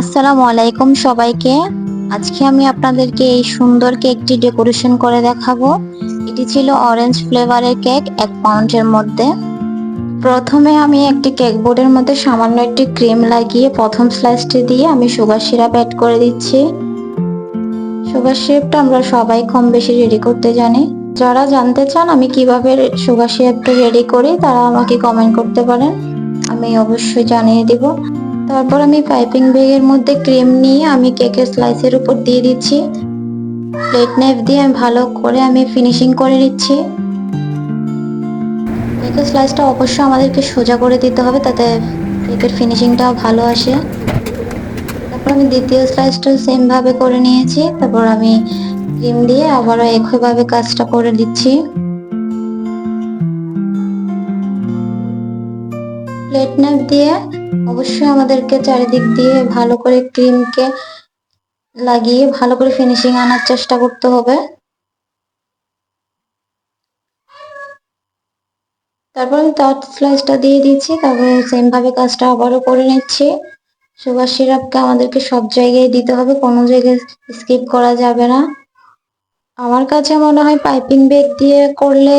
আসসালামু আলাইকুম সবাইকে। আজকে আমি আপনাদেরকে এই সুন্দর কেকটি ডেকোরেশন করে দেখাবো। এটি ছিল অরেঞ্জ ফ্লেভারের কেক এক পাউন্ডের মধ্যে। প্রথমে আমি একটি কেক বোর্ডের মধ্যে সামান্য একটি ক্রিম লাগিয়ে প্রথম স্লাইসটি দিয়ে আমি সুগার সিরাপ অ্যাড করে দিচ্ছি। সুগার সিরাপটা আমরা সবাই কম বেশি রেডি করতে জানি। যারা জানতে চান আমি কীভাবে সুগার সিরাপটা রেডি করি, তারা আমাকে কমেন্ট করতে পারেন। আমি অবশ্যই জানিয়ে দিব। তারপর আমি পাইপিং ব্যাগের মধ্যে ক্রিম নিয়ে আমি কেকের স্লাইসের উপর দিয়ে দিচ্ছি। প্লেট নাইফ দিয়ে আমি ভালো করে আমি ফিনিশিং করে নিচ্ছি। কেকের স্লাইসটা অবশ্যই আমাদেরকে সোজা করে দিতে হবে তাতে কেকের ফিনিশিংটাও ভালো আসে। তারপর আমি দ্বিতীয় স্লাইসটা সেম ভাবে করে নিয়েছি। তারপর আমি ক্রিম দিয়ে আবারও একইভাবে কাজটা করে দিচ্ছি। প্লেট নাইফ দিয়ে অবশ্যই আমাদেরকে চারিদিক দিয়ে ভালো করে ক্রিমকে লাগিয়ে ভালো করে ফিনিশিং আনার চেষ্টা করতে হবে। তারপর তার স্লাইসটা দিয়ে দিচ্ছি, তারপরে সেম ভাবে কাজটা আবারও করে নিচ্ছি। সুগার সিরাপকে আমাদেরকে সব জায়গায় দিতে হবে, কোনো জায়গায় স্কিপ করা যাবে না। আমার কাছে মনে হয় পাইপিং ব্যাগ দিয়ে করলে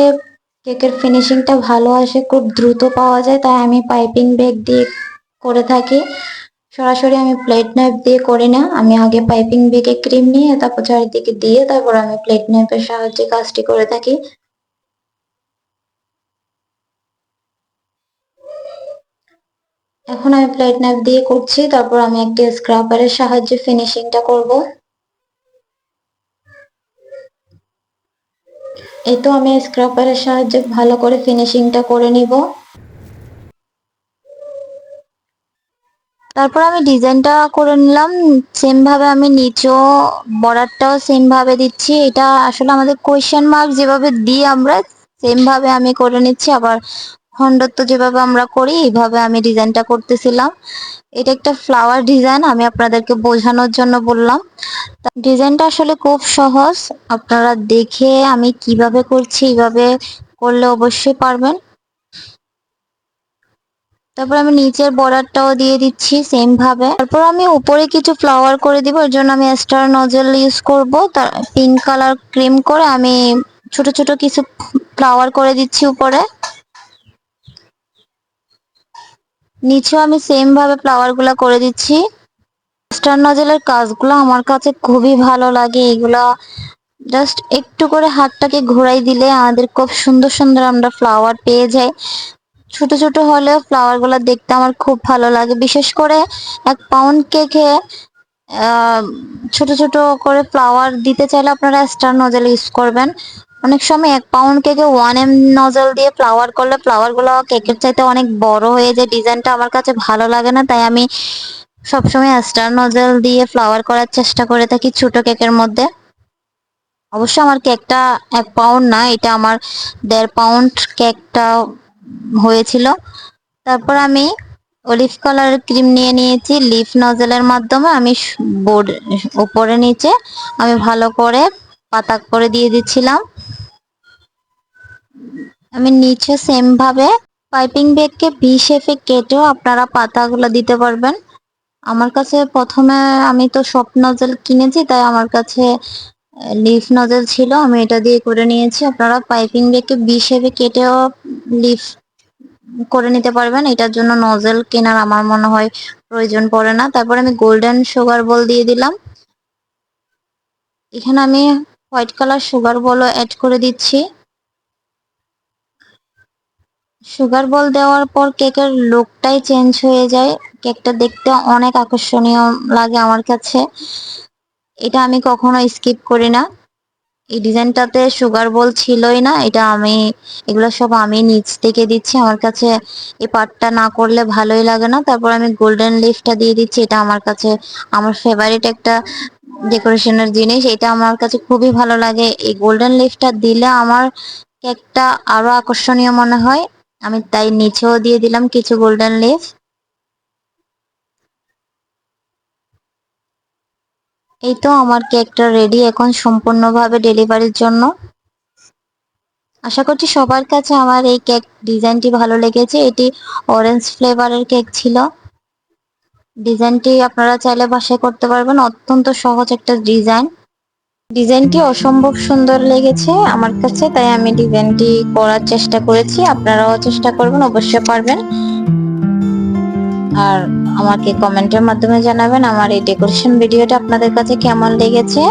কেকের ফিনিশিংটা ভালো আসে, খুব দ্রুত পাওয়া যায়, তাই আমি পাইপিং ব্যাগ দিয়ে করে থাকি। সরাসরি আমি প্লেট নাইফ দিয়ে করি না। আমি আগে পাইপিং ব্যাগে ক্রিম নিয়ে, তারপর চারিদিকে দিয়ে, তারপর আমি প্লেট নাইফের সাহায্যে কাজটি করে থাকি। এখন আমি প্লেট নাইফ দিয়ে করছি, তারপর আমি একটি স্ক্রাবারের সাহায্যে ফিনিশিংটা করব। এই তো আমি স্ক্রাবারের সাহায্যে ভালো করে ফিনিশিংটা করে নিব। তারপর আমি ডিজাইনটা করে নিলাম। সেম ভাবে আমি নিচেও, বর্ডারটাও সেম ভাবে দিচ্ছি। এটা আসলে আমাদের কোয়েশ্চেন মার্ক যেভাবে দিই আমরা সেম ভাবে আমি করে নিচ্ছি। আবার খণ্ডত্ব যেভাবে আমরা করি, এইভাবে আমি ডিজাইনটা করতেছিলাম। এটা একটা ফ্লাওয়ার ডিজাইন আমি আপনাদেরকে বোঝানোর জন্য বললাম। ডিজাইনটা আসলে খুব সহজ। আপনারা দেখে আমি কীভাবে করছি, এইভাবে করলে অবশ্যই পারবেন। তারপর আমি নিচের বর্ডারটাও দিয়ে দিচ্ছি সেম ভাবে। তারপর আমি উপরে কিছু ফ্লাওয়ার করে দিব, এর জন্য আমি স্টার নজেল ইউজ করব। তার পিঙ্ক কালার ক্রিম করে আমি ছোট ছোট কিছু ফ্লাওয়ার করে দিচ্ছি উপরে। নিচেও আমি সেম ভাবে ফ্লাওয়ারগুলা করে দিচ্ছি। স্টার নজেলের কাজগুলো আমার কাছে খুবই ভালো লাগে। এগুলা জাস্ট একটু করে হাতটাকে ঘোরাই দিলে আমাদের খুব সুন্দর সুন্দর আমরা ফ্লাওয়ার পেয়ে যাই। ছোট ছোট হলেও ফ্লাওয়ারগুলো দেখতে আমার খুব ভালো লাগে। বিশেষ করে এক পাউন্ড কেকে ছোট ছোট করে ফ্লাওয়ার দিতে চাইলে আপনারা স্টার নজেল ইউজ করবেন। অনেক সময় এক পাউন্ড কেকে ওয়ান এম নজল দিয়ে ফ্লাওয়ার করলে ফ্লাওয়ারগুলো কেকের চাইতে অনেক বড় হয়ে যায়। ডিজাইনটা আমার কাছে ভালো লাগে না, তাই আমি সবসময় স্টার নজল দিয়ে ফ্লাওয়ার করার চেষ্টা করে থাকি ছোট কেকের মধ্যে। অবশ্য আমার কেকটা এক পাউন্ড না, এটা আমার দেড় পাউন্ড কেকটা হয়েছিল। তারপর আমি অলিভ কালার ক্রিম নিয়ে নিয়েছি লিফ নজেলের মাধ্যমে। আমি বোর্ড উপরে নিচে আমি ভালো করে পাতা করে দিয়ে দিচ্ছিলাম। আমি নিচে সেম ভাবে পাইপিং ব্যাগকে ভি শেপে কেটেও আপনারা পাতাগুলো দিতে পারবেন। আমার কাছে প্রথমে আমি তো সব নজেল কিনেছি, তাই আমার কাছে লিফ নজেল ছিল। আমি এটা দিয়ে করে নিয়েছি। আপনারা পাইপিং ব্যাগকে বি শেপে কেটেও লিফ করে নিতে পারবেন। এটার জন্য নজেল কেনার আমার মনে হয় প্রয়োজন পড়ে না। তারপর আমি গোল্ডেন সুগার বল দিয়ে দিলাম। এখানে আমি হোয়াইট কালার সুগার বলও অ্যাড করে দিচ্ছি। সুগার বল দেওয়ার পর কেকের লুকটাই চেঞ্জ হয়ে যায়। কেকটা দেখতে অনেক আকর্ষণীয় লাগে আমার কাছে। এটা আমি কখনো স্কিপ করি না। এই ডিজাইনটাতে সুগার বল ছিলই না, এটা আমি, এগুলো সব আমি নিচ থেকে দিচ্ছি। আমার কাছে এই পার্টটা না করলে ভালোই লাগে না। তারপর আমি গোল্ডেন লিফটা দিয়ে দিচ্ছি, এটা আমার কাছে আমার ফেভারিট একটা ডেকোরেশনের জিনিস। এটা আমার কাছে খুবই ভালো লাগে। এই গোল্ডেন লিফটা দিলে আমার কেকটা আরও আকর্ষণীয় মনে হয়। আমি তাই নিচেও দিয়ে দিলাম কিছু গোল্ডেন লিফ এই তো আমার কেকটা রেডি এখন সম্পূর্ণভাবে ডেলিভারির জন্য। আশা করছি সবার কাছে আমার এই কেক ডিজাইনটি ভালো লেগেছে। এটি অরেঞ্জ ফ্লেভারের কেক ছিল। ডিজাইনটি আপনারা চাইলে বাসায় করতে পারবেন। অত্যন্ত সহজ একটা ডিজাইন ডিজাইনটি অসম্ভব সুন্দর লেগেছে আমার কাছে, তাই আমি ডিজাইনটি করার চেষ্টা করেছি। আপনারাও চেষ্টা করবেন, অবশ্যই পারবেন। আর আমাকে কমেন্টের মাধ্যমে জানাবেন আমার এই ডেকোরেশন ভিডিওটা আপনাদের কাছে কেমন লেগেছে।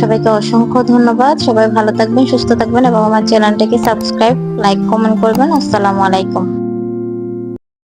সবাইকে অসংখ্য ধন্যবাদ। সবাই ভালো থাকবেন, সুস্থ থাকবেন এবং আমার চ্যানেলটাকে সাবস্ক্রাইব, লাইক, কমেন্ট করবেন। আসসালামু আলাইকুম।